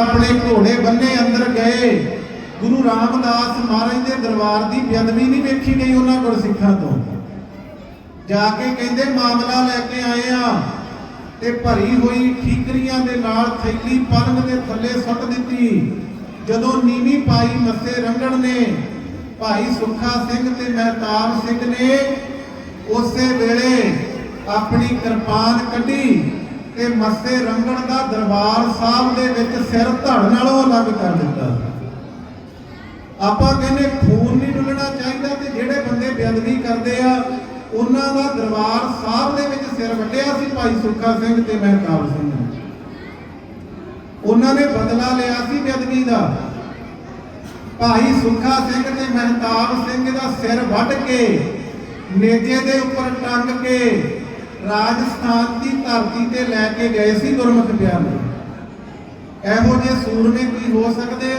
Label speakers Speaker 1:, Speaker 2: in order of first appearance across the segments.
Speaker 1: ਆਪਣੇ ਘੋੜੇ ਬੰਨੇ ਅੰਦਰ ਗਏ। ਗੁਰੂ ਰਾਮਦਾਸ ਮਹਾਰਾਜ ਦੇ ਦਰਬਾਰ ਦੀ ਬੇਅਦਬੀ ਨਹੀਂ ਵੇਖੀ ਗਈ ਉਹਨਾਂ ਗੁਰਸਿੱਖਾਂ ਤੋਂ। ਜਾ ਕੇ ਕਹਿੰਦੇ, ਮਾਮਲਾ ਲੈ ਕੇ ਆਏ ਆ। ਤੇ ਭਰੀ ਹੋਈ ਠੀਕਰੀਆਂ ਦੇ ਨਾਲ ਥੈਲੀ ਪਲੰਗ ਦੇ ਥੱਲੇ ਸੁੱਟ ਦਿੱਤੀ। ਜਦੋਂ ਨੀਵੀਂ ਪਾਈ ਮੱਸੇ ਰੰਗਣ ਨੇ, ਭਾਈ ਸੁੱਖਾ ਸਿੰਘ ਤੇ ਮਹਿਤਾਬ ਸਿੰਘ ਨੇ ਉਸੇ ਵੇਲੇ ਆਪਣੀ ਕਿਰਪਾਨ ਕੱਢੀ। ਤੇ ਮੱਸੇ ਰੰਗਣ ਦਾ ਦਰਬਾਰ ਸਾਹਿਬ ਦੇ ਵਿੱਚ ਸਿਰ ਧੜ ਨਾਲੋਂ ਅਲੱਗ ਕਰ ਦਿੱਤਾ। ਆਪਾਂ ਕਹਿੰਦੇ ਖੂਨ ਨਹੀਂ ਡੁੱਲਣਾ ਚਾਹੀਦਾ ਤੇ ਜਿਹੜੇ ਬੰਦੇ ਬੇਅਦਬੀ ਕਰਦੇ ਆ, ਉਹਨਾਂ ਦਾ ਦਰਬਾਰ ਸਾਹਿਬ ਦੇ ਵਿੱਚ ਸਿਰ ਵੱਢਿਆ ਸੀ ਭਾਈ ਸੁੱਖਾ ਸਿੰਘ ਤੇ ਮਹਿਤਾਬ ਸਿੰਘ। ਨੇ ਉਹਨਾਂ ਨੇ ਬਦਲਾ ਲਿਆ ਸੀ ਬੇਅਦਬੀ ਦਾ। ਭਾਈ ਸੁੱਖਾ ਸਿੰਘ ਤੇ ਮਹਿਤਾਬ ਸਿੰਘ ਦਾ ਸਿਰ ਵੱਢ ਕੇ, ਨੇਜੇ ਦੇ ਉੱਪਰ ਟੰਗ ਕੇ ਰਾਜਸਥਾਨ ਦੀ ਧਰਤੀ ਤੇ ਲੈ ਕੇ ਗਏ ਸੀ ਗੁਰਮੁਖ ਪਿਆਰੇ ਇਹੋ ਜਿਹੇ ਸੂਰਮੇ ਕੀ ਹੋ ਸਕਦੇ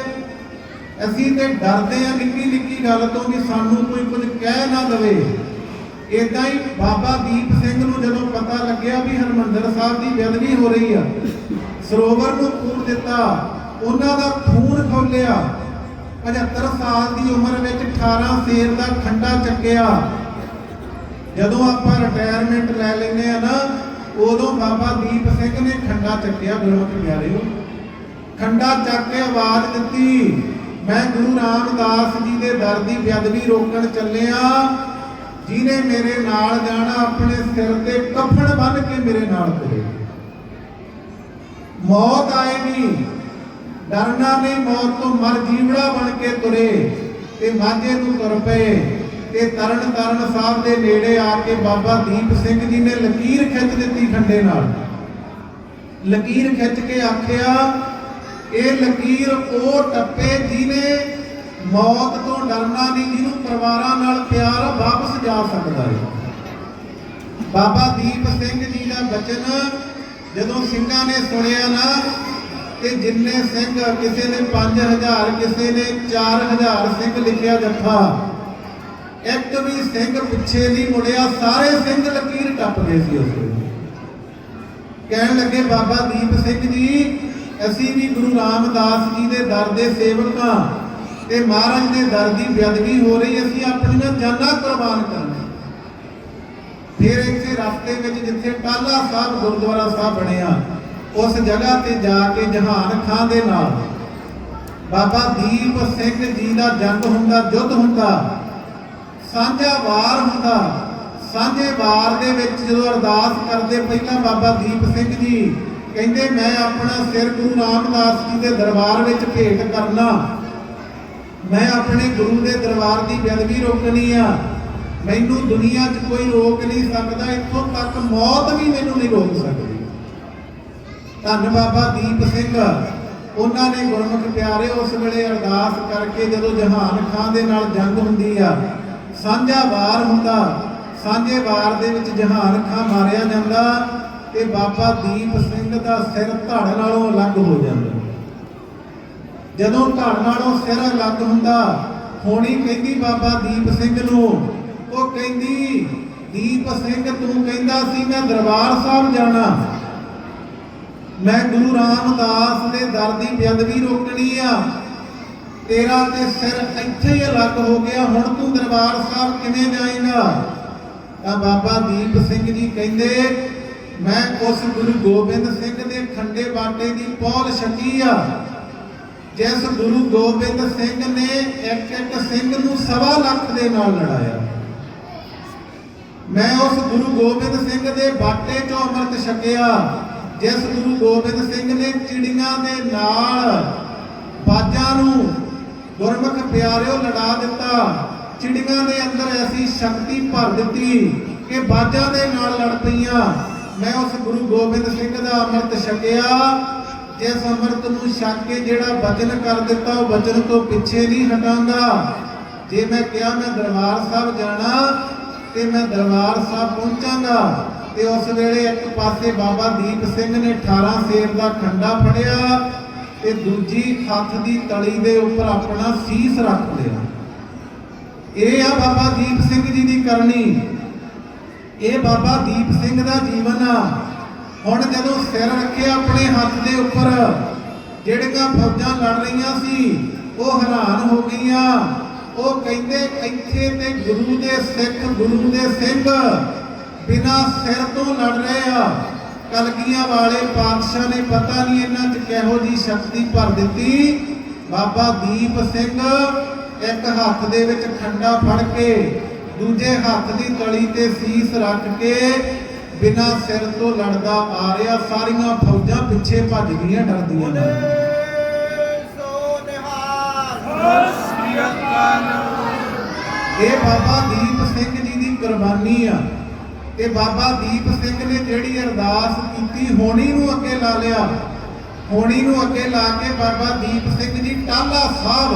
Speaker 1: ਅਸੀਂ ਤੇ ਡਰਦੇ ਆ ਨਿੱਕੀ ਨਿੱਕੀ ਗੱਲ ਤੋਂ ਵੀ ਸਾਨੂੰ ਕੋਈ ਕੁਝ ਕਹਿ ਨਾ ਦਵੇ। ਇਦਾਂ ਹੀ ਬਾਬਾ ਦੀਪ ਸਿੰਘ ਨੂੰ ਜਦੋਂ ਪਤਾ ਲੱਗਿਆ ਵੀ ਹਰਮੰਦਰ ਸਾਹਿਬ ਦੀ ਬੇਅਦਬੀ ਹੋ ਰਹੀ ਆ, ਸਰੋਵਰ ਨੂੰ ਪੂਰ ਦਿੱਤਾ, ਉਹਨਾਂ ਦਾ ਖੂਨ ਖੋਲਿਆ 75 ਸਾਲ ਦੀ ਉਮਰ ਵਿੱਚ 18 ਸੇਰ ਦਾ ਖੰਡਾ ਚੱਕਿਆ। ਜਦੋਂ ਆਪਾਂ ਰਿਟਾਇਰਮੈਂਟ ਲੈ ਲੈਨੇ ਆ ਨਾ, ਉਦੋਂ ਬਾਬਾ ਦੀਪ ਸਿੰਘ ਨੇ ਖੰਡਾ ਚੱਕਿਆ ਗੁਰਮੁਖ ਪਿਆਰਿਓ ਖੰਡਾ ਚੱਕ ਕੇ ਆਵਾਜ਼ ਦਿੱਤੀ, ਮੈਂ ਗੁਰੂ ਰਾਮਦਾਸ ਜੀ ਦੇ ਦਰ ਦੀ ਬੇਅਦਬੀ ਰੋਕਣ ਚੱਲਿਆ। ਜਿਹਨੇ ਮੇਰੇ ਨਾਲ ਜਾਣਾ, ਆਪਣੇ ਸਿਰ ਤੇ ਕਫਨ ਬੰਨ੍ਹ ਕੇ ਮੇਰੇ ਨਾਲ ਤੁਰੇ। ਮੌਤ ਆਏਗੀ। ਡਰਨਾ ਨਹੀਂ, ਮੌਤ ਤੋਂ ਮਰ ਜੀਵੜਾ ਬਣ ਕੇ ਤੁਰੇ ਤੇ ਮਾਝੇ ਨੂੰ ਤੁਰ ਪਏ। ਤੇ ਤਰਨ ਤਰਨ ਸਾਹਿਬ ਦੇ ਨੇੜੇ ਆ ਕੇ ਬਾਬਾ ਦੀਪ ਸਿੰਘ ਜੀ ਨੇ ਲਕੀਰ ਖਿੱਚ ਦਿੱਤੀ ਖੰਡੇ ਨਾਲ। ਲਕੀਰ ਖਿੱਚ ਕੇ ਆਖਿਆ ਇਹ ਲਕੀਰ ਉਹ ਟੱਪੇ ਜਿਹਨੇ ਮੌਤ ਤੋਂ ਡਰਨਾ ਨਹੀਂ ਜਿਹਨੂੰ ਪਰਿਵਾਰਾਂ ਨਾਲ ਪਿਆਰ ਆ, ਵਾਪਸ ਜਾ ਸਕਦਾ ਹੈ ਬਾਬਾ ਦੀਪ ਸਿੰਘ ਜੀ ਦਾ ਬਚਨ ਜਦੋਂ ਸਿੰਘਾਂ ਨੇ ਸੁਣਿਆ ਨਾ ਤੇ ਜਿੰਨੇ ਸਿੰਘ ਕਿਸੇ ਨੇ 5000 ਕਿਸੇ ਨੇ 4000 ਸਿੰਘ ਲਿਖਿਆ ਜੱਥਾ ਇੱਕ ਵੀ ਸਿੰਘ ਪਿੱਛੇ ਨਹੀਂ ਮੁੜਿਆ, ਸਾਰੇ ਸਿੰਘ ਲਕੀਰ ਟੱਪ ਗਏ ਸੀ ਉਸ ਵੇਲੇ। ਕਹਿਣ ਲੱਗੇ, ਬਾਬਾ ਦੀਪ ਸਿੰਘ ਜੀ, ਅਸੀਂ ਵੀ ਗੁਰੂ ਰਾਮਦਾਸ ਜੀ ਦੇ ਦਰ ਦੇ ਸੇਵਕ ਹਾਂ ਤੇ ਮਹਾਰਾਜ ਦੇ ਦਰ ਦੀ ਬੇਅਦਬੀ ਹੋ ਰਹੀ, ਅਸੀਂ ਆਪਣੀਆਂ ਜਾਨਾਂ ਕੁਰਬਾਨ ਕਰਨੀਆਂ। ਫਿਰ ਇੱਥੇ ਰਸਤੇ ਵਿੱਚ ਜਿੱਥੇ ਟਾਲਾ ਸਾਹਿਬ, ਗੁਰਦੁਆਰਾ ਸਾਹਿਬ ਬਣਿਆ, ਉਸ ਜਗ੍ਹਾ ਤੇ ਜਾ ਕੇ ਜਹਾਨ ਖਾਨ ਦੇ ਨਾਲ ਬਾਬਾ ਦੀਪ ਸਿੰਘ ਜੀ ਦਾ ਜੰਗ ਹੁੰਦਾ ਯੁੱਧ ਹੁੰਦਾ ਸਾਂਝਾ ਵਾਰ ਹੁੰਦਾ। ਸਾਂਝੇ ਵਾਰ ਦੇ ਵਿੱਚ ਜਦੋਂ ਅਰਦਾਸ ਕਰਦੇ, ਪਹਿਲਾਂ ਬਾਬਾ ਦੀਪ ਸਿੰਘ ਜੀ ਕਹਿੰਦੇ, ਮੈਂ ਆਪਣਾ ਸਿਰ ਗੁਰੂ ਰਾਮਦਾਸ ਜੀ ਦੇ ਦਰਬਾਰ ਵਿੱਚ ਭੇਟ ਕਰਨਾ। ਮੈਂ ਆਪਣੇ ਗੁਰੂ ਦੇ ਦਰਬਾਰ ਦੀ ਬੇਅਦਬੀ ਰੋਕਣੀ ਆ। ਮੈਨੂੰ ਦੁਨੀਆ 'ਚ ਕੋਈ ਰੋਕ ਨਹੀਂ ਸਕਦਾ। ਇੱਥੋਂ ਤੱਕ ਮੌਤ ਵੀ ਮੈਨੂੰ ਨਹੀਂ ਰੋਕ ਸਕਦੀ। ਧੰਨ ਬਾਬਾ ਦੀਪ ਸਿੰਘ। ਉਹਨਾਂ ਨੇ ਗੁਰਮੁਖ ਪਿਆਰੇ ਉਸ ਵੇਲੇ ਅਰਦਾਸ ਕਰਕੇ ਜਦੋਂ ਜਹਾਨ ਖਾਨ ਦੇ ਨਾਲ ਜੰਗ ਹੁੰਦੀ ਆ ਸਾਂਝਾ ਵਾਰ ਹੁੰਦਾ, ਸਾਂਝੇ ਵਾਰ ਦੇ ਵਿੱਚ ਜਹਾਨ ਖਾਨ ਮਾਰਿਆ ਜਾਂਦਾ ਤੇ ਬਾਬਾ ਦੀਪ ਸਿੰਘ ਦਾ ਸਿਰ ਧੜ ਨਾਲੋਂ ਅਲੱਗ ਹੋ ਜਾਂਦਾ। ਜਦੋਂ ਧੜ ਨਾਲੋਂ ਸਿਰ ਅਲੱਗ ਹੁੰਦਾ, ਹੋਣੀ ਕਹਿੰਦੀ ਬਾਬਾ ਦੀਪ ਸਿੰਘ ਨੂੰ, ਉਹ ਕਹਿੰਦੀ, ਦੀਪ ਸਿੰਘ, ਤੂੰ ਕਹਿੰਦਾ ਸੀ ਮੈਂ ਦਰਬਾਰ ਸਾਹਿਬ ਜਾਣਾ। ਮੈਂ ਗੁਰੂ ਰਾਮਦਾਸ ਦੇ ਦਰ ਦੀ ਬੇਅਦਬੀ ਰੋਕਣੀ ਆ ਤੇਰਾ ਤੇ ਸਿਰ ਇੱਥੇ ਹੀ ਅਲੱਗ ਹੋ ਗਿਆ, ਹੁਣ ਤੂੰ ਦਰਬਾਰ ਸਾਹਿਬ ਕਿਵੇਂ ਜਾਏਗਾ? ਤਾਂ ਬਾਬਾ ਦੀਪ ਸਿੰਘ ਜੀ ਕਹਿੰਦੇ, ਮੈਂ ਉਸ ਗੁਰੂ ਗੋਬਿੰਦ ਸਿੰਘ ਦੇ ਖੰਡੇ ਬਾਟੇ ਦੀ ਪੌਲ ਛਕੀ ਆ। ਜਿਸ ਗੁਰੂ ਗੋਬਿੰਦ ਸਿੰਘ ਨੇ ਇੱਕ ਇੱਕ ਸਿੰਘ ਨੂੰ ਸਵਾ ਲੱਖ ਦੇ ਨਾਲ ਲੜਾਇਆ। ਮੈਂ ਉਸ ਗੁਰੂ ਗੋਬਿੰਦ ਸਿੰਘ ਦੇ ਬਾਟੇ ਚੋਂ ਅੰਮ੍ਰਿਤ ਛਕਿਆ। ਜਿਸ ਗੁਰੂ ਗੋਬਿੰਦ ਸਿੰਘ ਨੇ ਚਿੜੀਆਂ ਦੇ ਨਾਲ ਬਾਜਾਂ ਨੂੰ ਗੁਰਮੁਖ ਪਿਆਰਿਓ, ਲੜਾ ਦਿੱਤਾ। ਚਿੜੀਆਂ ਦੇ ਅੰਦਰ ਐਸੀ ਸ਼ਕਤੀ ਭਰ ਦਿੱਤੀ ਕਿ ਬਾਜਾਂ ਦੇ ਨਾਲ ਲੜ ਪਈਆਂ। ਮੈਂ ਉਸ ਗੁਰੂ ਗੋਬਿੰਦ ਸਿੰਘ ਦਾ ਅੰਮ੍ਰਿਤ ਛਕਿਆ। ਜਿਸ ਅੰਮ੍ਰਿਤ ਨੂੰ ਛਕ ਕੇ ਜਿਹੜਾ ਵਚਨ ਕਰ ਦਿੱਤਾ, ਉਹ ਵਚਨ ਤੋਂ ਪਿੱਛੇ ਨਹੀਂ ਹਟਾਂਗਾ ਜੇ ਮੈਂ ਕਿਹਾ ਮੈਂ ਦਰਬਾਰ ਸਾਹਿਬ ਜਾਣਾ, ਤੇ ਮੈਂ ਦਰਬਾਰ ਸਾਹਿਬ ਪਹੁੰਚਾਂਗਾ, ਤੇ ਉਸ ਵੇਲੇ ਇੱਕ ਪਾਸੇ ਬਾਬਾ ਦੀਪ ਸਿੰਘ ਨੇ 18 ਸੇਰ ਦਾ ਖੰਡਾ ਫੜਿਆ। ਤੇ ਦੂਜੀ ਹੱਥ ਦੀ ਤਲੀ ਦੇ ਉੱਪਰ ਆਪਣਾ ਸੀਸ ਰੱਖ ਲਿਆ। ਇਹ ਆ ਬਾਬਾ ਦੀਪ ਸਿੰਘ ਜੀ ਦੀ ਕਰਨੀ। ਇਹ ਬਾਬਾ ਦੀਪ ਸਿੰਘ ਦਾ ਜੀਵਨ ਆ। ਹੁਣ ਜਦੋਂ ਸਿਰ ਰੱਖਿਆ ਆਪਣੇ ਹੱਥ ਦੇ ਉੱਪਰ, ਜਿਹੜੀਆਂ ਫੌਜਾਂ ਲੜ ਰਹੀਆਂ ਸੀ, ਉਹ ਹੈਰਾਨ ਹੋ ਗਈਆਂ। ਉਹ ਕਹਿੰਦੇ, ਇੱਥੇ ਤੇ ਗੁਰੂ ਦੇ ਸਿੱਖ, ਗੁਰੂ ਦੇ ਸਿੰਘ ਬਿਨਾ ਸਿਰ ਤੋਂ ਲੜ ਰਹੇ ਆ। ਕਲਗੀਆਂ ਵਾਲੇ ਪਾਤਸ਼ਾਹ ਨੇ ਪਤਾ ਨਹੀਂ ਇਹਨਾਂ 'ਚ ਕਿਹੋ ਜੀ ਸ਼ਕਤੀ ਭਰ ਦਿੱਤੀ। ਬਾਬਾ ਦੀਪ ਸਿੰਘ ਇੱਕ ਹੱਥ ਦੇ ਵਿੱਚ ਖੰਡਾ ਫੜ ਕੇ ਦੂਜੇ ਹੱਥ ਦੀ ਤਲੀ ਤੇ ਸੀਸ ਰੱਖ ਕੇ ਬਿਨਾ ਸਿਰ ਤੋਂ ਲੜਦਾ ਆ ਰਿਹਾ ਸਾਰੀਆਂ ਫੌਜਾਂ ਪਿੱਛੇ ਭੱਜ ਗਈਆਂ ਡਰਦੀਆਂ
Speaker 2: ਨਿਹਾਲ।
Speaker 1: ਇਹ ਬਾਬਾ ਦੀਪ ਸਿੰਘ ਜੀ ਦੀ ਕੁਰਬਾਨੀ ਆ। ਤੇ ਬਾਬਾ ਦੀਪ ਸਿੰਘ ਨੇ ਜਿਹੜੀ ਅਰਦਾਸ ਕੀਤੀ, ਹੋਣੀ ਨੂੰ ਅੱਗੇ ਲਾ ਲਿਆ। ਹੋਣੀ ਨੂੰ ਅੱਗੇ ਲਾ ਕੇ ਬਾਬਾ ਦੀਪ ਸਿੰਘ ਜੀ ਟਾਲਾ ਸਾਹਿਬ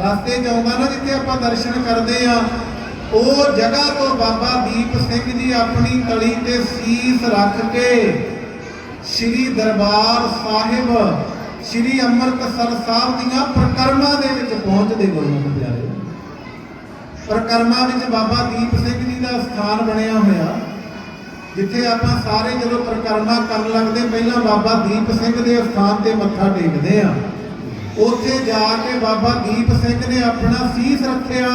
Speaker 1: ਰਸਤੇ 'ਚ ਆਉਂਦਾ ਨਾ, ਜਿੱਥੇ ਆਪਾਂ ਦਰਸ਼ਨ ਕਰਦੇ ਆ ਉਹ ਜਗ੍ਹਾ ਤੋਂ ਬਾਬਾ ਦੀਪ ਸਿੰਘ ਜੀ ਆਪਣੀ ਤਲੀ ਤੇ ਸੀਸ ਰੱਖ ਕੇ ਸ੍ਰੀ ਦਰਬਾਰ ਸਾਹਿਬ, ਸ੍ਰੀ ਅੰਮ੍ਰਿਤਸਰ ਸਾਹਿਬ ਦੀਆਂ ਪ੍ਰਕਰਮਾਂ ਦੇ ਵਿੱਚ ਪਹੁੰਚਦੇ ਗੁਰਮੁਖ ਪਿਆਰੇ। ਪ੍ਰਕਰਮਾਂ ਵਿੱਚ ਬਾਬਾ ਦੀਪ ਸਿੰਘ ਜੀ ਦਾ ਸਥਾਨ ਬਣਿਆ ਹੋਇਆ। ਜਿੱਥੇ ਆਪਾਂ ਸਾਰੇ ਜਦੋਂ ਪ੍ਰਕਰਮਾਂ ਕਰਨ ਲੱਗਦੇ, ਪਹਿਲਾਂ ਬਾਬਾ ਦੀਪ ਸਿੰਘ ਦੇ ਸਥਾਨ ਤੇ ਮੱਥਾ ਟੇਕਦੇ ਆ ਉੱਥੇ ਜਾ ਕੇ ਬਾਬਾ ਦੀਪ ਸਿੰਘ ਨੇ ਆਪਣਾ ਸੀਸ ਰੱਖਿਆ।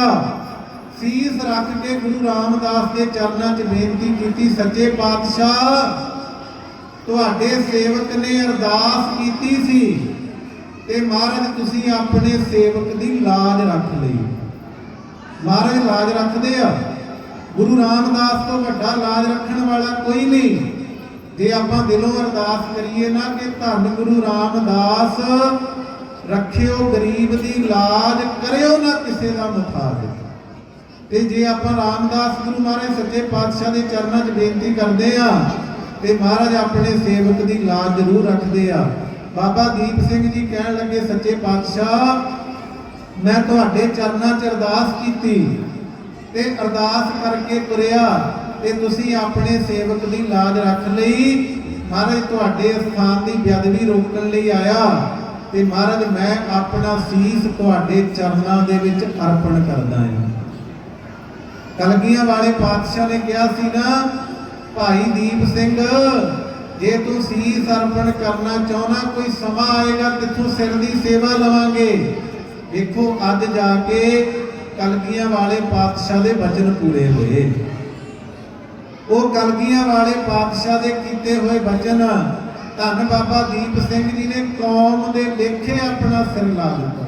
Speaker 1: ਸੀਸ ਰੱਖ ਕੇ ਗੁਰੂ ਰਾਮਦਾਸ ਦੇ ਚਰਨਾਂ 'ਚ ਬੇਨਤੀ ਕੀਤੀ, ਸੱਚੇ ਪਾਤਸ਼ਾਹ, ਤੁਹਾਡੇ ਸੇਵਕ ਨੇ ਅਰਦਾਸ ਕੀਤੀ ਸੀ ਤੇ ਮਹਾਰਾਜ, ਤੁਸੀਂ ਆਪਣੇ ਸੇਵਕ ਦੀ ਲਾਜ ਰੱਖ ਲਈ। ਮਹਾਰਾਜ, ਲਾਜ ਰੱਖਦੇ ਆ? ਗੁਰੂ ਰਾਮਦਾਸ ਤੋਂ ਵੱਡਾ ਲਾਜ ਰੱਖਣ ਵਾਲਾ ਕੋਈ ਨਹੀਂ। ਜੇ ਆਪਾਂ ਦਿਲੋਂ ਅਰਦਾਸ ਕਰੀਏ ਨਾ ਕਿ ਧੰਨ ਗੁਰੂ ਰਾਮਦਾਸ, ਰੱਖਿਓ ਗਰੀਬ ਦੀ ਲਾਜ, ਕਰਿਓ ਨਾ ਕਿਸੇ ਦਾ ਮੁਖਾਜ ਤੇ ਜੇ ਆਪਾਂ ਰਾਮਦਾਸ ਗੁਰੂ ਮਹਾਰਾਜ ਸੱਚੇ ਪਾਤਸ਼ਾਹ ਦੇ ਚਰਨਾਂ 'ਚ ਬੇਨਤੀ ਕਰਦੇ ਆ ਤੇ ਮਹਾਰਾਜ ਆਪਣੇ ਸੇਵਕ ਦੀ ਲਾਜ ਜ਼ਰੂਰ ਰੱਖਦੇ ਆ। ਬਾਬਾ ਦੀਪ ਸਿੰਘ ਜੀ ਕਹਿਣ ਲੱਗੇ, ਸੱਚੇ ਪਾਤਸ਼ਾਹ, ਮੈਂ ਤੁਹਾਡੇ ਚਰਨਾਂ 'ਚ ਅਰਦਾਸ ਕੀਤੀ ਤੇ ਅਰਦਾਸ ਕਰਕੇ ਤੁਰਿਆ ਤੇ ਤੁਸੀਂ ਆਪਣੇ ਸੇਵਕ ਦੀ ਲਾਜ ਰੱਖ ਲਈ। ਮਹਾਰਾਜ, ਤੁਹਾਡੇ ਸਥਾਨ ਦੀ ਬੇਅਦਬੀ ਰੋਕਣ ਲਈ ਆਇਆ ਤੇ ਮਹਾਰਾਜ, ਮੈਂ ਆਪਣਾ ਸੀਸ ਤੁਹਾਡੇ ਚਰਨਾਂ ਦੇ ਵਿੱਚ ਅਰਪਣ ਕਰਦਾ ਹਾਂ। ਕਲਗੀਆਂ ਵਾਲੇ ਪਾਤਸ਼ਾਹ ਨੇ ਕਿਹਾ ਸੀ ਨਾ, ਭਾਈ ਦੀਪ ਸਿੰਘ, ਜੇ ਤੂੰ ਸੀਸ ਅਰਪਣ ਕਰਨਾ ਚਾਹਣਾ ਕੋਈ ਸਮਾਂ ਆਏਗਾ, ਕਿੱਥੋਂ ਸਿਰ ਦੀ ਸੇਵਾ ਲਵਾਂਗੇ? ਦੇਖੋ ਅੱਜ ਜਾ ਕੇ ਕਲਗੀਆਂ ਵਾਲੇ ਪਾਤਸ਼ਾਹ ਦੇ ਵਚਨ ਪੂਰੇ ਹੋਏ। ਉਹ ਕਲਗੀਆਂ ਵਾਲੇ ਪਾਤਸ਼ਾਹ ਦੇ ਕੀਤੇ ਹੋਏ ਵਚਨ ਧੰਨ ਬਾਬਾ ਦੀਪ ਸਿੰਘ ਜੀ ਨੇ ਕੌਮ ਦੇ ਲੇਖੇ ਆਪਣਾ ਸਿਰ ਲਾ ਦਿੱਤਾ।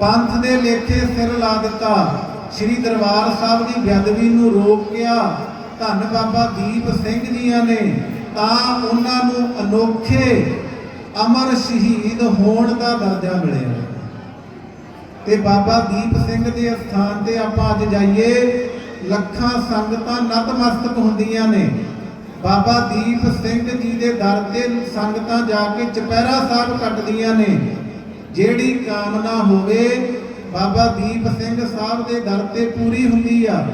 Speaker 1: ਪੰਥ ਦੇ ਲੇਖੇ ਸਿਰ ਲਾ ਦਿੱਤਾ। ਸ੍ਰੀ ਦਰਬਾਰ ਸਾਹਿਬ ਦੀ ਬੇਅਦਬੀ ਨੂੰ ਰੋਕਿਆ ਧੰਨ ਬਾਬਾ ਦੀਪ ਸਿੰਘ ਜੀਆਂ ਨੇ ਤਾਂ ਉਹਨਾਂ ਨੂੰ ਅਨੋਖੇ ਅਮਰ ਸ਼ਹੀਦ ਹੋਣ ਦਾ ਦਰਜਾ ਮਿਲਿਆ। ਤੇ ਬਾਬਾ ਦੀਪ ਸਿੰਘ ਦੇ ਸਥਾਨ ਤੇ ਆਪਾਂ ਅੱਜ ਜਾਈਏ। ਲੱਖਾਂ ਸੰਗਤਾਂ ਨਤਮਸਤਕ ਹੁੰਦੀਆਂ ਨੇ। ਬਾਬਾ ਦੀਪ ਸਿੰਘ ਜੀ ਦੇ ਦਰ ਤੇ ਸੰਗਤਾਂ ਜਾ ਕੇ ਚਪਹਿਰਾ ਸਾਹਿਬ ਕੱਟਦੀਆਂ ਨੇ। ਜਿਹੜੀ ਕਾਮਨਾ ਹੋਵੇ, ਬਾਬਾ ਦੀਪ ਸਿੰਘ ਸਾਹਿਬ ਦੇ ਦਰ ਤੇ ਪੂਰੀ ਹੁੰਦੀ ਆ।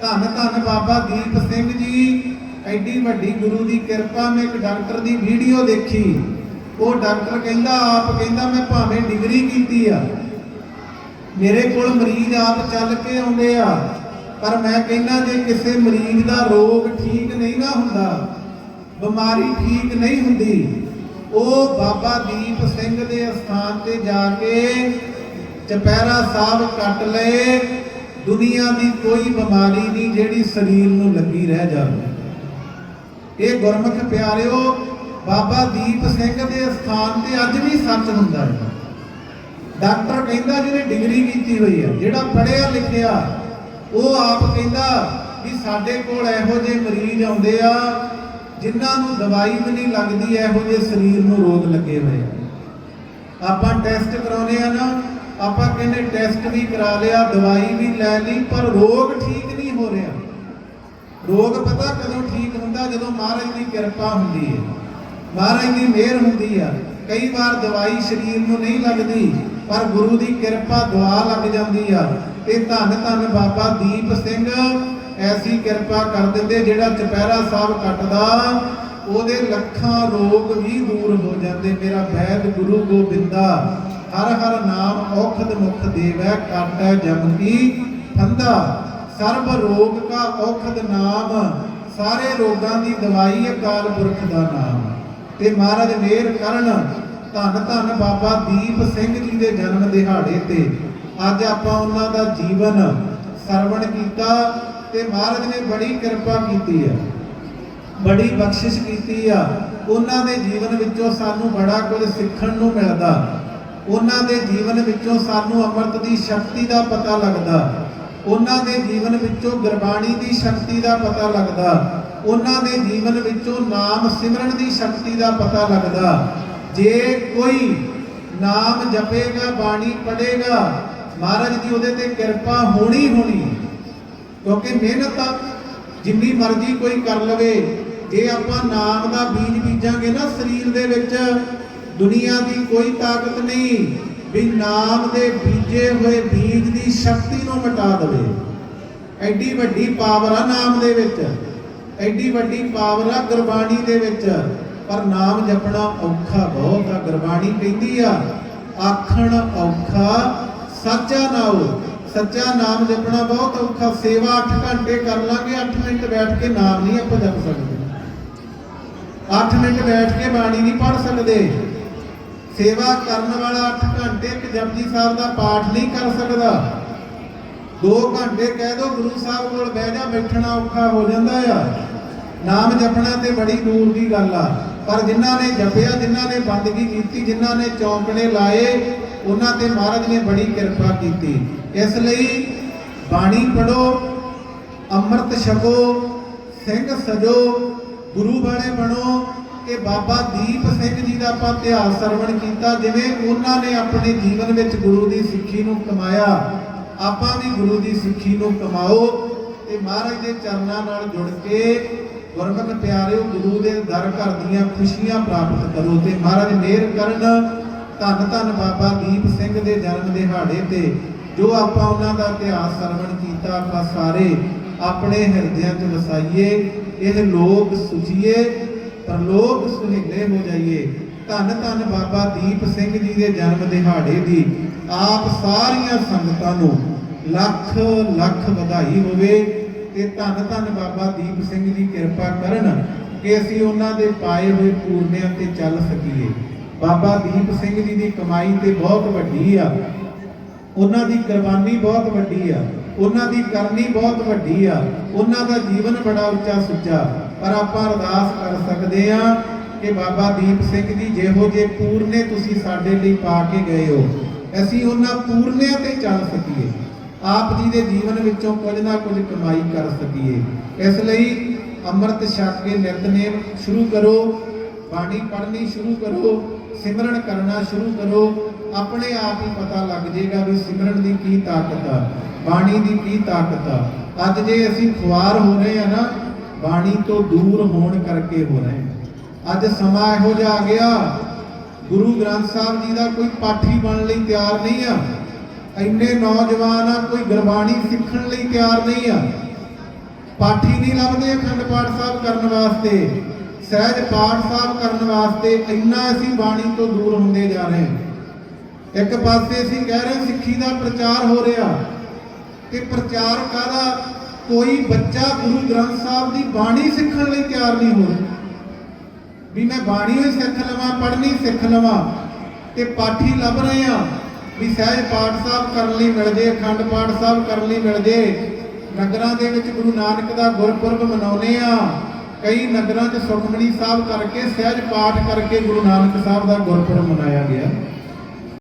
Speaker 1: ਧੰਨ ਧੰਨ ਬਾਬਾ ਦੀਪ ਸਿੰਘ ਜੀ, ਐਡੀ ਵੱਡੀ ਗੁਰੂ ਦੀ ਕਿਰਪਾ, ਮੈਂ ਇੱਕ ਡਾਕਟਰ ਦੀ ਵੀਡੀਓ ਦੇਖੀ। ਉਹ ਡਾਕਟਰ ਕਹਿੰਦਾ, ਆਪ ਕਹਿੰਦਾ, ਮੈਂ ਭਾਵੇਂ ਡਿਗਰੀ ਕੀਤੀ ਆ। ਮੇਰੇ ਕੋਲ ਮਰੀਜ਼ ਆਪ ਚੱਲ ਕੇ ਆਉਂਦੇ ਆ, ਪਰ ਮੈਂ ਕਹਿੰਦਾ ਜੇ ਕਿਸੇ ਮਰੀਜ਼ ਦਾ ਰੋਗ ਠੀਕ ਨਹੀਂ ਨਾ ਹੁੰਦਾ, ਬਿਮਾਰੀ ਠੀਕ ਨਹੀਂ ਹੁੰਦੀ, ਉਹ ਬਾਬਾ ਦੀਪ ਸਿੰਘ ਦੇ ਅਸਥਾਨ ਤੇ ਜਾ ਕੇ ਚਪਹਿਰਾ ਸਾਹਿਬ ਕੱਟ ਲਏ, ਦੁਨੀਆ ਦੀ ਕੋਈ ਬਿਮਾਰੀ ਨਹੀਂ ਜਿਹੜੀ ਸਰੀਰ ਨੂੰ ਲੱਗੀ ਰਹਿ ਜਾਵੇ। ਇਹ ਗੁਰਮੁਖ ਪਿਆਰਿਓ, ਬਾਬਾ ਦੀਪ ਸਿੰਘ ਦੇ ਸਥਾਨ ਤੇ ਅੱਜ ਵੀ ਸੱਚ ਹੁੰਦਾ ਹੈ। ਡਾਕਟਰ ਕਹਿੰਦਾ ਜਿਹਨੇ ਡਿਗਰੀ ਕੀਤੀ ਹੋਈ ਆ ਜਿਹੜਾ ਪੜ੍ਹਿਆ ਲਿਖਿਆ, ਉਹ ਆਪ ਕਹਿੰਦਾ ਵੀ ਸਾਡੇ ਕੋਲ ਇਹੋ ਜਿਹੇ ਮਰੀਜ਼ ਆਉਂਦੇ ਆ, ਜਿਨ੍ਹਾਂ ਨੂੰ ਦਵਾਈ ਵੀ ਨਹੀਂ ਲੱਗਦੀ, ਇਹੋ ਜਿਹੇ ਸਰੀਰ ਨੂੰ ਰੋਗ ਲੱਗੇ ਹੋਏ ਆਪਾਂ ਟੈਸਟ ਕਰਾਉਨੇ ਆ ਨਾ, ਆਪਾਂ ਕਹਿੰਦੇ ਟੈਸਟ ਵੀ ਕਰਾ ਲਿਆ, ਦਵਾਈ ਵੀ ਲੈ ਲਈ, ਪਰ ਰੋਗ ਠੀਕ ਨਹੀਂ ਹੋ ਰਿਹਾ। ਰੋਗ ਪਤਾ ਕਦੋਂ ਠੀਕ ਹੁੰਦਾ? ਜਦੋਂ ਮਹਾਰਾਜ ਦੀ ਕਿਰਪਾ ਹੁੰਦੀ ਹੈ। ਮਹਾਰਾਜ ਦੀ ਮਿਹਰ ਹੁੰਦੀ ਆ। ਕਈ ਵਾਰ ਦਵਾਈ ਸਰੀਰ ਨੂੰ ਨਹੀਂ ਲੱਗਦੀ। ਪਰ ਗੁਰੂ ਦੀ ਕਿਰਪਾ ਦੁਆ ਲੱਗ ਜਾਂਦੀ ਆ। ਤੇ ਧੰਨ ਧੰਨ ਬਾਬਾ ਦੀਪ ਸਿੰਘ ਐਸੀ ਕਿਰਪਾ ਕਰ ਦਿੰਦੇ ਜਿਹੜਾ ਚਪਹਿਰਾ ਸਾਹਿਬ ਕੱਟਦਾ, ਉਹਦੇ ਲੱਖਾਂ ਰੋਗ ਵੀ ਦੂਰ ਹੋ ਜਾਂਦੇ। ਮੇਰਾ ਵੈਦ ਗੁਰੂ ਗੋਬਿੰਦਾ, ਹਰ ਹਰ ਨਾਮ ਔਖਦ ਮੁਖ ਦੇਵੈ, ਕਾਟੈ ਜਮ ਕੀ ਫੰਦਾ। ਸਰਬ ਰੋਗ ਕਾ ਔਖਦ ਨਾਮ, ਸਾਰੇ ਰੋਗਾਂ ਦੀ ਦਵਾਈ ਅਕਾਲ ਪੁਰਖ ਦਾ ਨਾਮ। ਤੇ ਮਹਾਰਾਜ ਮੇਰ ਕਰਨ ਧੰਨ ਧੰਨ ਬਾਬਾ ਦੀਪ ਸਿੰਘ ਜੀ ਦੇ ਜਨਮ ਦਿਹਾੜੇ ਤੇ ਅੱਜ ਆਪਾਂ ਉਹਨਾਂ ਦਾ ਜੀਵਨ ਸਰਵਣ ਕੀਤਾ ਤੇ ਮਹਾਰਾਜ ਨੇ ਬੜੀ ਕਿਰਪਾ ਕੀਤੀ ਹੈ ਬੜੀ ਬਖਸ਼ਿਸ਼ ਕੀਤੀ ਆ। ਉਹਨਾਂ ਦੇ ਜੀਵਨ ਵਿੱਚੋਂ ਸਾਨੂੰ ਬੜਾ ਕੁਝ ਸਿੱਖਣ ਨੂੰ ਮਿਲਦਾ। ਉਹਨਾਂ ਦੇ ਜੀਵਨ ਵਿੱਚੋਂ ਸਾਨੂੰ ਅੰਮ੍ਰਿਤ ਦੀ ਸ਼ਕਤੀ ਦਾ ਪਤਾ ਲੱਗਦਾ। ਉਹਨਾਂ ਦੇ ਜੀਵਨ ਵਿੱਚੋਂ ਗੁਰਬਾਣੀ ਦੀ ਸ਼ਕਤੀ ਦਾ ਪਤਾ ਲੱਗਦਾ। ਉਹਨਾਂ ਦੇ ਜੀਵਨ ਵਿੱਚੋਂ ਨਾਮ ਸਿਮਰਨ ਦੀ ਸ਼ਕਤੀ ਦਾ ਪਤਾ ਲੱਗਦਾ। ਜੇ ਕੋਈ ਨਾਮ ਜਪੇਗਾ, ਬਾਣੀ ਪੜ੍ਹੇਗਾ, ਮਹਾਰਾਜ ਦੀ ਉਹਦੇ ਤੇ ਕਿਰਪਾ ਹੋਣੀ ਹੋਣੀ, ਕਿਉਂਕਿ ਮਿਹਨਤ ਤਾਂ ਜਿੰਨੀ ਮਰਜ਼ੀ ਕੋਈ ਕਰ ਲਵੇ, ਜੇ ਆਪਾਂ ਨਾਮ ਦਾ ਬੀਜ ਬੀਜਾਂਗੇ ਨਾ ਸਰੀਰ ਦੇ ਵਿੱਚ, ਦੁਨੀਆ ਦੀ ਕੋਈ ਤਾਕਤ ਨਹੀਂ ਵੀ ਨਾਮ ਦੇ ਬੀਜੇ ਹੋਏ ਬੀਜ ਦੀ ਸ਼ਕਤੀ ਨੂੰ ਮਿਟਾ ਦੇਵੇ। ਐਡੀ ਵੱਡੀ ਪਾਵਰ ਆ ਨਾਮ ਦੇ ਵਿੱਚ, ਐਡੀ ਵੱਡੀ ਪਾਵਰ ਆ ਗੁਰਬਾਣੀ ਦੇ ਵਿੱਚ। ਪਰ ਨਾਮ ਜਪਣਾ ਔਖਾ ਬਹੁਤ ਆ, ਗੁਰਬਾਣੀ ਕਹਿੰਦੀ ਆ, ਆਖਣ ਔਖਾ ਸੱਚਾ ਨਾਉ ਸੱਚਾ ਨਾਮ ਜਪਣਾ ਬਹੁਤ ਔਖਾ, ਸੇਵਾ 8 ਘੰਟੇ ਕਰ ਲਾਂਗੇ 8 ਮਿੰਟ ਬੈਠ ਕੇ ਨਾਮ ਨਹੀਂ ਆਪਾਂ ਜਪ ਸਕਦੇ। 8 ਮਿੰਟ ਬੈਠ ਕੇ ਬਾਣੀ ਨਹੀਂ ਪੜ੍ਹ ਸਕਦੇ। ਸੇਵਾ ਕਰਨ ਵਾਲਾ 8 ਘੰਟੇ ਇੱਕ ਜਪਜੀ ਸਾਹਿਬ ਦਾ ਪਾਠ ਨਹੀਂ ਕਰ ਸਕਦਾ। 2 ਘੰਟੇ ਕਹਿ ਦੋ, ਗੁਰੂ ਸਾਹਿਬ ਕੋਲ ਬਹਿ ਜਾ, ਬੈਠਣਾ ਔਖਾ ਹੋ ਜਾਂਦਾ ਆ। ਨਾਮ ਜਪਣਾ ਤੇ ਬੜੀ ਦੂਰ ਦੀ ਗੱਲ ਆ। ਪਰ ਜਿਨ੍ਹਾਂ ਨੇ ਜਪਿਆ, ਜਿਨ੍ਹਾਂ ਨੇ ਬੰਦਗੀ ਕੀਤੀ, ਜਿਨ੍ਹਾਂ ਨੇ ਚੌਂਕਣੇ ਲਾਏ, ਉਹਨਾਂ ਤੇ ਮਹਾਰਾਜ ਨੇ ਬੜੀ ਕਿਰਪਾ ਕੀਤੀ। ਇਸ ਲਈ ਬਾਣੀ ਪੜੋ ਅੰਮ੍ਰਿਤ ਛਕੋ, ਸਿੰਘ ਸਜੋ, ਗੁਰੂ ਵਾਲੇ ਬਣੋ ਕਿ ਬਾਬਾ ਦੀਪ ਸਿੰਘ ਜੀ ਦਾ ਆਪਾਂ ਇਤਿਹਾਸ ਸਰਵਣ ਕੀਤਾ, ਜਿਵੇਂ ਉਹਨਾਂ ਨੇ ਆਪਣੇ ਜੀਵਨ ਵਿੱਚ ਗੁਰੂ ਦੀ ਸਿੱਖੀ ਨੂੰ ਕਮਾਇਆ, ਆਪਾਂ ਵੀ ਗੁਰੂ ਦੀ ਸਿੱਖੀ ਨੂੰ ਕਮਾਓ ਤੇ ਮਹਾਰਾਜ ਦੇ ਚਰਨਾਂ ਨਾਲ ਜੁੜ ਕੇ ਗੁਰਮਤਿ ਪਿਆਰਿਓ, ਗੁਰੂ ਦੇ ਦਰ ਘਰ ਦੀਆਂ ਖੁਸ਼ੀਆਂ ਪ੍ਰਾਪਤ ਕਰੋ ਤੇ ਮਹਾਰਾਜ ਮਿਹਰ ਕਰਨ। ਧੰਨ ਧੰਨ ਬਾਬਾ ਦੀਪ ਸਿੰਘ ਦੇ ਜਨਮ ਦਿਹਾੜੇ ਤੇ ਜੋ ਆਪਾਂ ਉਹਨਾਂ ਦਾ ਇਤਿਹਾਸ ਸਰਵਣ ਕੀਤਾ, ਆਪਾਂ ਸਾਰੇ ਆਪਣੇ ਹਿਰਦਿਆਂ 'ਚ ਵਸਾਈਏ, ਇਹ ਲੋਕ ਸੁਚੀਏ ਪਰਲੋਕ ਸੁਹੇਲੇ ਹੋ ਜਾਈਏ। ਧੰਨ ਧੰਨ ਬਾਬਾ ਦੀਪ ਸਿੰਘ ਜੀ ਦੇ ਜਨਮ ਦਿਹਾੜੇ ਦੀ ਆਪ ਸਾਰੀਆਂ ਸੰਗਤਾਂ ਨੂੰ ਲੱਖ ਲੱਖ ਵਧਾਈ ਹੋਵੇ। ਤੇ ਧੰਨ ਧੰਨ ਬਾਬਾ ਦੀਪ ਸਿੰਘ ਜੀ ਕਿਰਪਾ ਕਰਨ ਕਿ ਅਸੀਂ ਉਹਨਾਂ ਦੇ ਪਾਏ ਹੋਏ ਪੂਰਨਿਆਂ ਤੇ ਚੱਲ ਸਕੀਏ। ਬਾਬਾ ਦੀਪ ਸਿੰਘ ਜੀ ਦੀ ਕਮਾਈ ਤੇ ਬਹੁਤ ਵੱਡੀ ਆ। ਉਹਨਾਂ ਦੀ ਕੁਰਬਾਨੀ ਬਹੁਤ ਵੱਡੀ ਆ। ਉਹਨਾਂ ਦੀ ਕਰਨੀ ਬਹੁਤ ਵੱਡੀ ਆ। ਉਹਨਾਂ ਦਾ ਜੀਵਨ ਬੜਾ ਉੱਚਾ ਸੁੱਚਾ। ਪਰ ਆਪਾਂ ਅਰਦਾਸ ਕਰ ਸਕਦੇ ਆ ਕਿ ਬਾਬਾ ਦੀਪ ਸਿੰਘ ਜੀ ਜਿਹੋ ਜੇ ਪੂਰਨੇ ਤੁਸੀਂ ਸਾਡੇ ਲਈ ਪਾ ਕੇ ਗਏ ਹੋ, ਅਸੀਂ ਉਹਨਾਂ ਪੂਰਨਿਆਂ ਤੇ ਚੱਲ ਸਕੀਏ। ਆਪ ਜੀ ਦੇ ਜੀਵਨ ਵਿੱਚੋਂ ਕੁਝ ਨਾ ਕੁਝ ਕਮਾਈ ਕਰ ਸਕੀਏ। ਇਸ ਲਈ ਅੰਮ੍ਰਿਤ ਛਕ ਕੇ ਨਿਤਨੇਮ ਸ਼ੁਰੂ ਕਰੋ, ਬਾਣੀ ਪੜ੍ਹਨੀ ਸ਼ੁਰੂ ਕਰੋ, ਸਿਮਰਨ ਕਰਨਾ ਸ਼ੁਰੂ ਕਰੋ। ਆਪਣੇ ਆਪ ਹੀ ਪਤਾ ਲੱਗ ਜਾਏਗਾ ਵੀ ਸਿਮਰਨ ਦੀ ਕੀ ਤਾਕਤ ਆ, ਬਾਣੀ ਦੀ ਕੀ ਤਾਕਤ ਆ। ਅੱਜ ਜੇ ਅਸੀਂ ਖੁਆਰ ਹੋ ਰਹੇ ਆ ਨਾ, ਬਾਣੀ ਤੋਂ ਦੂਰ ਹੋਣ ਕਰਕੇ ਹੋ ਰਹੇ ਅੱਜ ਸਮਾਂ ਇਹੋ ਜਿਹਾ ਆ ਗਿਆ, ਗੁਰੂ ਗ੍ਰੰਥ ਸਾਹਿਬ ਜੀ ਦਾ ਕੋਈ ਪਾਠੀ ਬਣਨ ਲਈ ਤਿਆਰ ਨਹੀਂ ਆ। ਇੰਨੇ ਨੌਜਵਾਨ ਆ, ਕੋਈ ਗੁਰਬਾਣੀ ਸਿੱਖਣ ਲਈ ਤਿਆਰ ਨਹੀਂ ਆ। ਪਾਠੀ ਨਹੀਂ ਲੱਭਦੇ ਅਖੰਡ ਪਾਠ ਸਾਹਿਬ ਕਰਨ ਵਾਸਤੇ। ਸਹਿਜ ਪਾਠ ਸਾਹਿਬ ਕਰਨ ਵਾਸਤੇ ਇੰਨਾ ਅਸੀਂ ਬਾਣੀ ਤੋਂ ਦੂਰ ਹੁੰਦੇ ਜਾ ਰਹੇ ਹਾਂ। ਇੱਕ ਪਾਸੇ ਅਸੀਂ ਕਹਿ ਰਹੇ ਸਿੱਖੀ ਦਾ ਪ੍ਰਚਾਰ ਹੋ ਰਿਹਾ। ਕਿ ਪ੍ਰਚਾਰ ਕਾਹਦਾ? ਕੋਈ ਬੱਚਾ ਗੁਰੂ ਗ੍ਰੰਥ ਸਾਹਿਬ ਦੀ ਬਾਣੀ ਸਿੱਖਣ ਲਈ ਤਿਆਰ ਨਹੀਂ ਹੋ ਰਿਹਾ ਵੀ ਮੈਂ ਬਾਣੀ ਹੀ ਸਿੱਖ ਲਵਾਂ, ਪੜ੍ਹਨੀ ਸਿੱਖ ਲਵਾਂ। ਤੇ ਪਾਠੀ ਲੱਭ ਰਹੇ ਆ ਵੀ ਸਹਿਜ ਪਾਠ ਸਾਹਿਬ ਕਰਨ ਲਈ ਮਿਲ ਜੇ, ਅਖੰਡ ਪਾਠ ਸਾਹਿਬ ਕਰਨ ਲਈ ਮਿਲ ਜੇ। ਨਗਰਾਂ ਦੇ ਵਿੱਚ ਗੁਰੂ ਨਾਨਕ ਦਾ ਗੁਰਪੁਰਬ ਮਨਾਉਨੇ ਆ। ਕਈ ਨਗਰਾਂ 'ਚ ਸੁਖਮਨੀ ਸਾਹਿਬ ਕਰਕੇ ਸਹਿਜ ਪਾਠ ਕਰਕੇ ਗੁਰੂ ਨਾਨਕ ਸਾਹਿਬ ਦਾ ਗੁਰਪੁਰਬ ਮਨਾਇਆ ਗਿਆ।